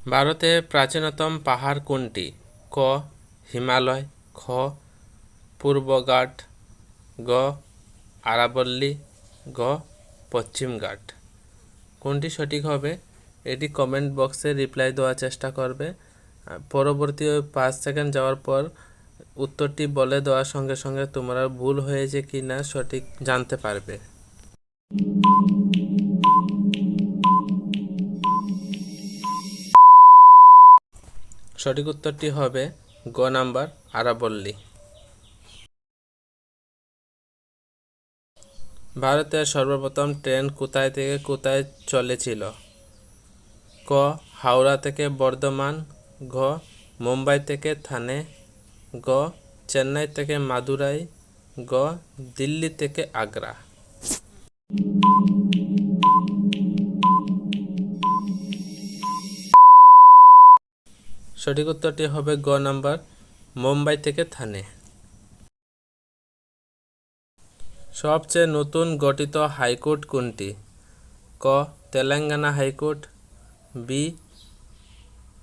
ভারতের প্রাচীনতম পাহাড় কোনটি? ক, হিমালয়, খ, পূর্বঘাট, গ, আরাবল্লী, গ, পশ্চিমঘাট। কোনটি সঠিক হবে? এটি কমেন্ট বক্সে রিপ্লাই দেওয়ার চেষ্টা করবে। পরবর্তী পাঁচ সেকেন্ড যাওয়ার পর উত্তরটি বলে দেওয়ার সঙ্গে সঙ্গে তোমরা ভুল হয়েছে কি না সঠিক জানতে পারবে। সঠিক উত্তরটি হবে গ নাম্বার আরাবল্লী। ভারতের সর্বপ্রথম ট্রেন কোথায় থেকে কোথায় চলেছিল? ক, হাওড়া থেকে বর্ধমান, ঘ, মুম্বাই থেকে থানে, গ, চেন্নাই থেকে মাদুরাই, গ, দিল্লি থেকে আগ্রা। সঠিক উত্তরটি হবে গ নাম্বার, মুম্বাই থেকে থানে। সবচেয়ে নতুন গঠিত হাইকোর্ট কোনটি? ক, Telangana high court B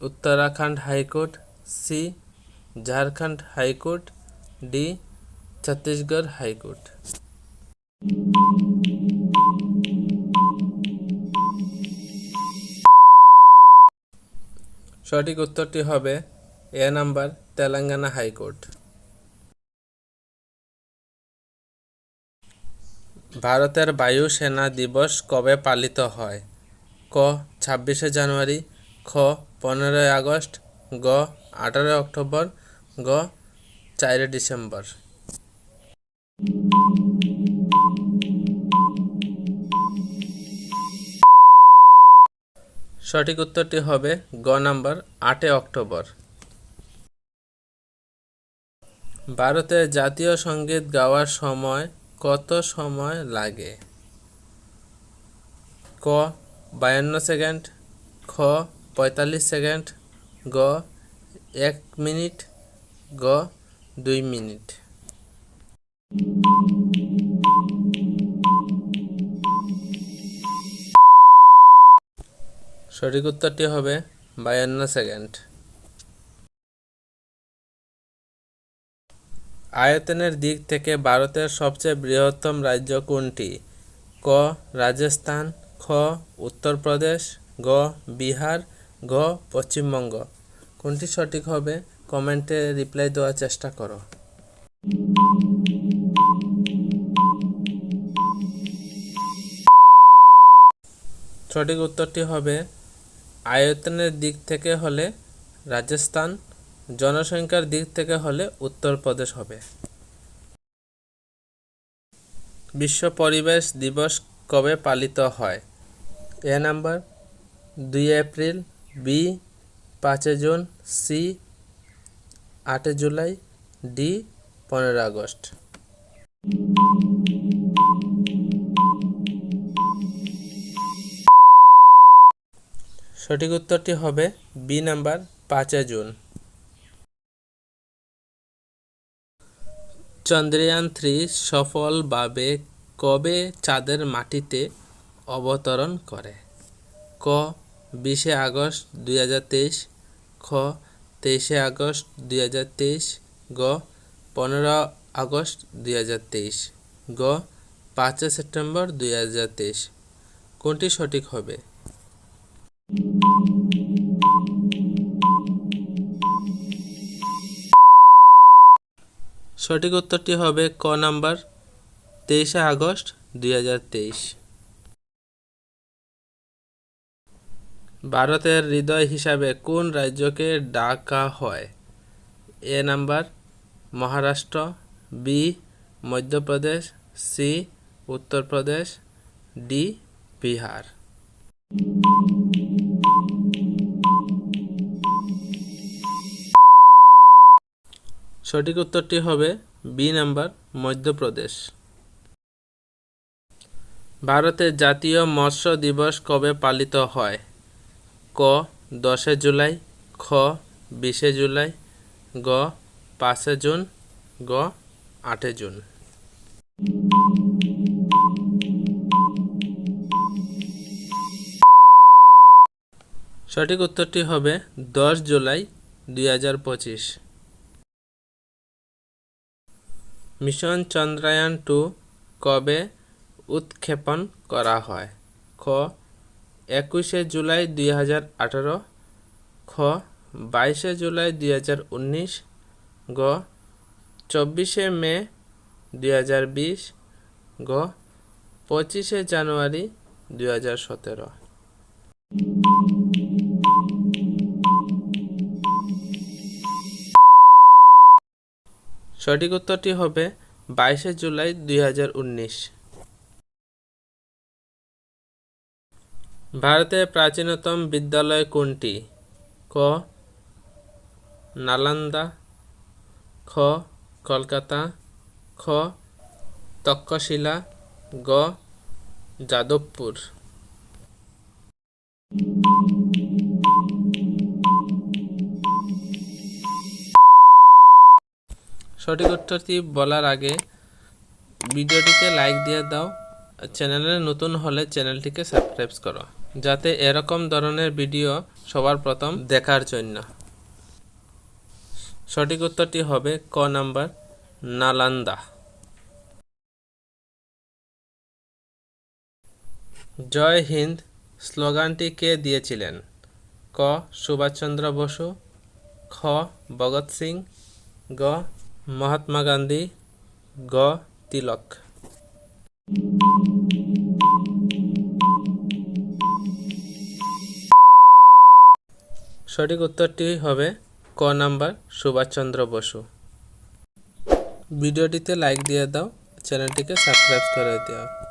Uttarakhand high court C Jharkhand high court D Chhattisgarh high court. সঠিক উত্তরটি হবে এ নাম্বার, তেলেঙ্গানা হাইকোর্ট। ভারতের বায়ুসেনা দিবস কবে পালিত হয়? ক, ছাব্বিশে জানুয়ারি, খ, পনেরোই আগস্ট, গ, আঠারোই অক্টোবর, গ চারে ডিসেম্বর। সঠিক উত্তরটি হবে গ নাম্বার আটই অক্টোবর। ভারতের জাতীয় সংগীত গাওয়ার সময় কত সময় লাগে? ক, বায়ান্ন সেকেন্ড, খ, পঁয়তাল্লিশ সেকেন্ড, গ, এক মিনিট, গ, দুই মিনিট। সঠিক উত্তরটি হবে বায়ান্ন সেকেন্ড। আয়তনের দিক থেকে ভারতের সবচেয়ে বৃহত্তম রাজ্য কোনটি? ক, রাজস্থান, খ, উত্তরপ্রদেশ, গ, বিহার, গ, পশ্চিমবঙ্গ। কোনটি সঠিক হবে? কমেন্টে রিপ্লাই দেওয়ার চেষ্টা করো। সঠিক উত্তরটি হবে আয়তনের দিক থেকে হলে রাজস্থান, জনসংখ্যার দিক থেকে হলে উত্তরপ্রদেশ হবে। বিশ্ব পরিবেশ দিবস কবে পালিত হয়? এ নাম্বার, দুই এপ্রিল, বি, পাঁচে জুন, সি, আটে জুলাই, ডি পনেরো আগস্ট। সঠিক উত্তরটি হবে বি নাম্বার পাঁচে জুন। চন্দ্রয়ান থ্রি সফলভাবে কবে চাঁদের মাটিতে অবতরণ করে? ক, বিশে আগস্ট দুই হাজার তেইশ, খ, তেইশে আগস্ট দুই হাজার তেইশ, গ, পনেরো আগস্ট দুই হাজার তেইশ, গ পাঁচই সেপ্টেম্বর দুই হাজার তেইশ। কোনটি সঠিক হবে? সঠিক উত্তরটি হবে ক নাম্বার তেইশে আগস্ট দুই হাজার তেইশ। ভারতের হৃদয় হিসাবে কোন রাজ্যকে ডাকা হয়? A number Maharashtra, B Madhya Pradesh, C Uttar Pradesh, D Bihar. সঠিক উত্তরটি হবে বি নাম্বার, মধ্যপ্রদেশ। ভারতের জাতীয় মৎস্য দিবস কবে পালিত হয়? ক, দশে জুলাই, খ, বিশে জুলাই, গ, পাঁচে জুন, গ, আটে জুন। সঠিক উত্তরটি হবে দশ জুলাই, দুই হাজার পঁচিশ। মিশন চন্দ্রায়ন টু কবে উৎক্ষেপণ করা হয়? খ, একুশে জুলাই দুই হাজার আঠারো। খ, বাইশে জুলাই দুই হাজার উনিশ। গ, চব্বিশে মে দুই হাজার বিশ। গ, পঁচিশে জানুয়ারি দুই হাজার সতেরো। সঠিক উত্তরটি হবে বাইশে জুলাই দুই হাজার উনিশ। ভারতের প্রাচীনতম বিদ্যালয় কোনটি? ক, নালন্দা, খ, কলকাতা, খ, তক্ষশিলা, গ, যাদবপুর। সঠিক উত্তরটি বলার আগে ভিডিওটিতে লাইক দিয়ে দাও। চ্যানেলে নতুন হলে চ্যানেলটিকে সাবস্ক্রাইব করো, যাতে এরকম ধরনের ভিডিও সবার প্রথম দেখার জন্য। সঠিক উত্তরটি হবে ক নাম্বার, নালান্দা। জয় হিন্দ, স্লোগানটি কে দিয়েছিলেন? ক সুভাষচন্দ্র বসু, খ ভগৎ সিং, গ মহাত্মা গান্ধী গ তিলক। সঠিক উত্তরটি হবে ক নাম্বার সুভাষচন্দ্র বসু। ভিডিওটিতে লাইক দিয়ে দাও, চ্যানেলটিকে সাবস্ক্রাইব করে দিও।